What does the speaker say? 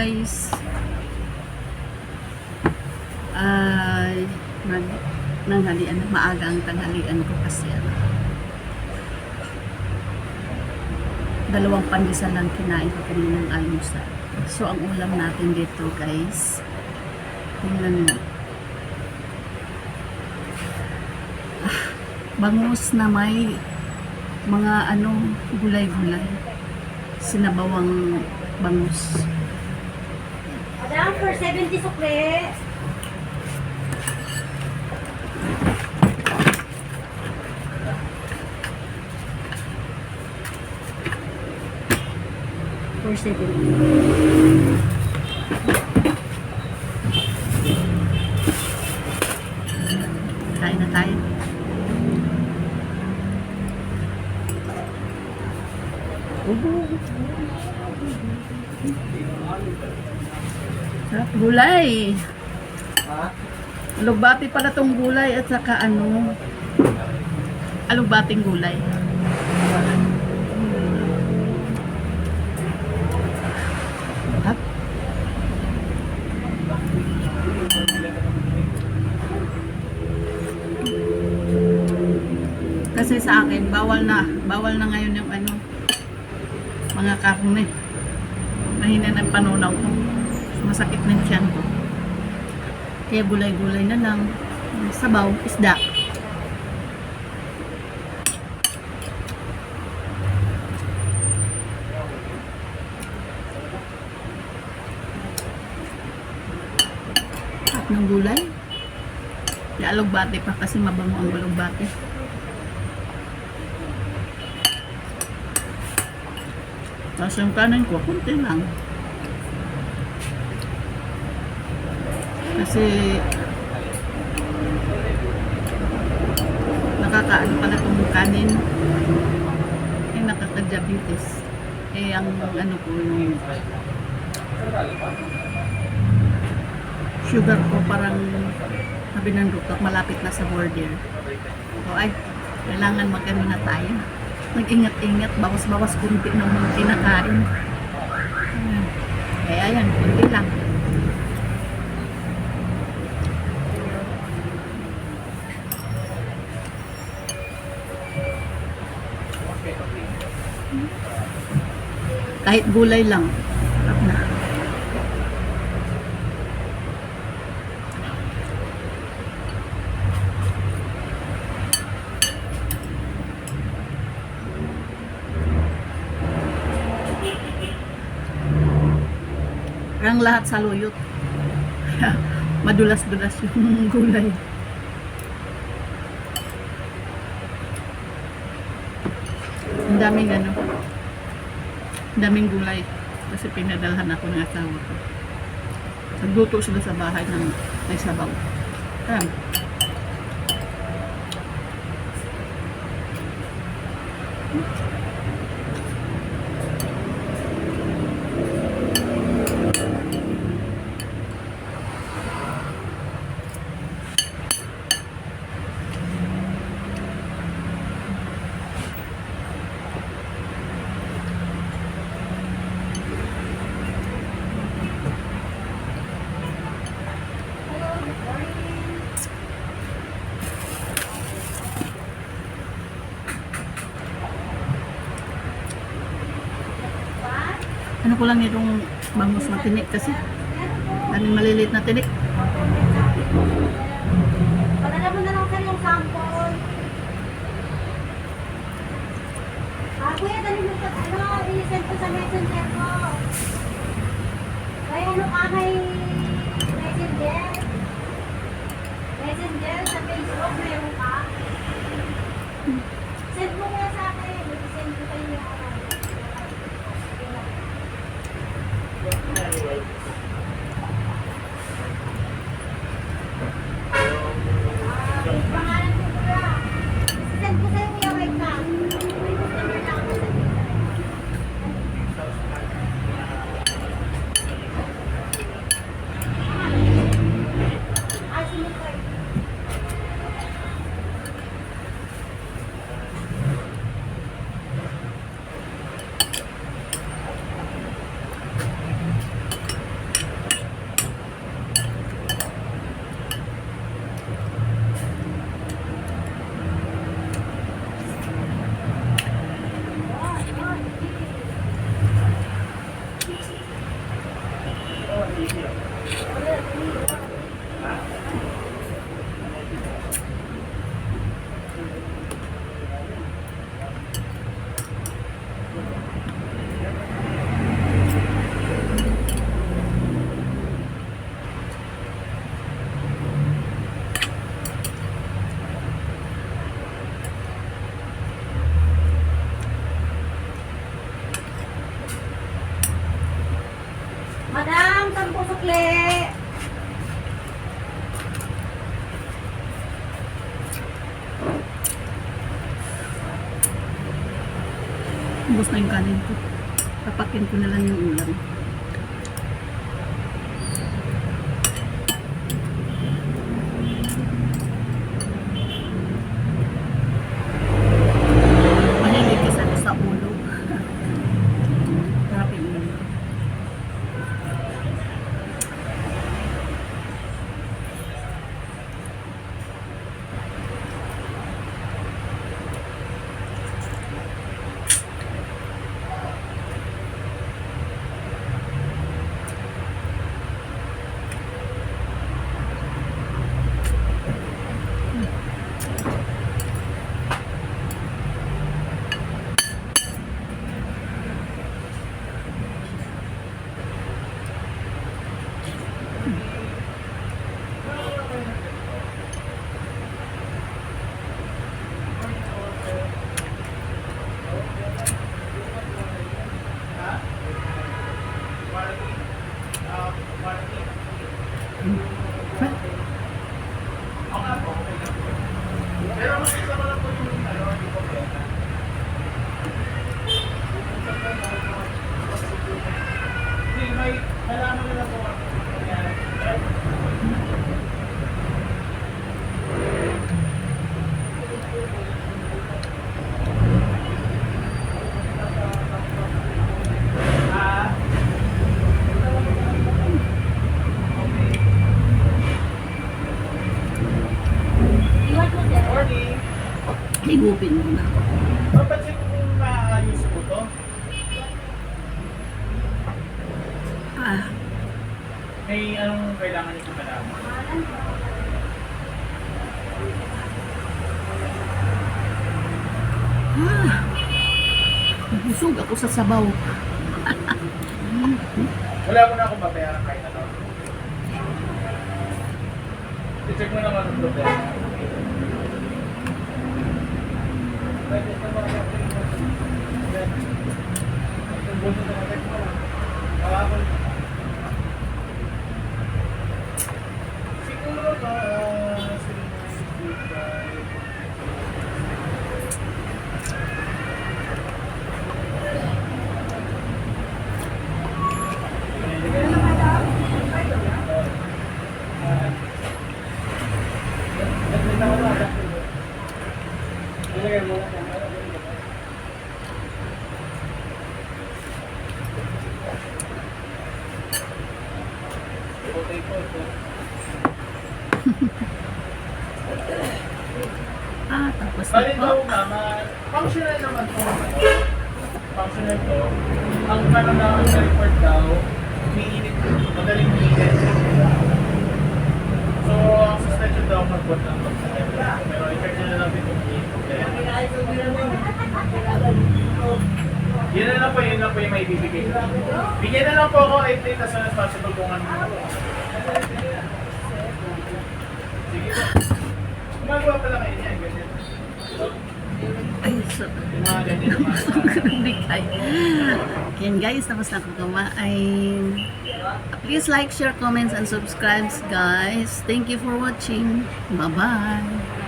guys. Ay mag nanghalian maaga ang tanghalian ko kasi ano. Dalawang pandesal lang kinain ko kaninang almusal. So ang ulam natin dito guys tingnan mo. Ah, bangus na may mga ano gulay-gulay. Sinabawang bangus 70 sukle. For seven. Kain na tayo. Sarap gulay. Alugbati pala tong gulay at saka ano, alugbating gulay. Sarap. Kasi sa akin, bawal na. Bawal na ngayon yung ano, mga karne. Mahina ng panunaw ko. Masakit ng tiyan ko. Kaya gulay-gulay na lang. Sabaw, isda. At ng gulay. Alugbate pa kasi mabango ang alugbate. Tapos yung kanin ko, kunti lang. Kasi nakakaano pala itong kanin. Eh, nakaka-diabetes. Eh, ang ano ko, yung sugar ko parang sabi ng doktor, malapit na sa border. O ay, kailangan mag-ano na tayo. Mag-ingat-ingat, bawas-bawas kunti ng mga kinakain. Hmm. Kaya yan, kunti lang. Kahit gulay lang. Sarap na. Parang lahat sa luyot. Madulas-dulas yung gulay. Ang daming ano. Daming gulay. Kasi pinadalhan ako ng asawa ko. Nagluto sila sa bahay ng may sabaw. Ayan. Ano ko lang itong bangus na tinik kasi. Daming maliliit na tinik. Padala mo na lang sir yung sample. Ah, kuya, dali mo sa ano, i-send ko sa messenger ko. Kaya ano ka kay messenger? Messenger sa Facebook, meron ka? Send mo kaya sa akin. I-send ko kayo yung ano. Pangalan ko kuya. Send ko sa'yo kuya, wait na. May customer na ako sa Madam, sampu sukle. Ubus na yung kanin ko. Papakin ko na lang yung ulam. Mahilig ka sana sa ulo. Sarap yung ulam. Iwan mo sir. Morning. Higupin mo na. Papansin ko kung maayos po to. Ah, May anong kailangan niyo malaman? ah. Busog ako sa sabaw. Wala mo na akong babayaran kahit ano. I-check mo naman ang problema. Ah, tapos na Bali po. daw mama, functional naman to. Functional to. Ang ano na ang report daw, umiinit, madaling umiinit. So, ang suspension daw mag-put ng Pero i-check nyo na lang din kung umiinit. Yun na lang po, yun lang po yung may bibigay. Bigyan na lang po ako 8 days as soon as possible kung ano. Sige po. Gumagawa pala kayo niyan, ganyan. Ay, so, Yung mga ganyan naman. Hindi kaya. Yan guys, tapos na ako kumain. Please like, share, comments, and subscribe guys. Thank you for watching. Bye-bye.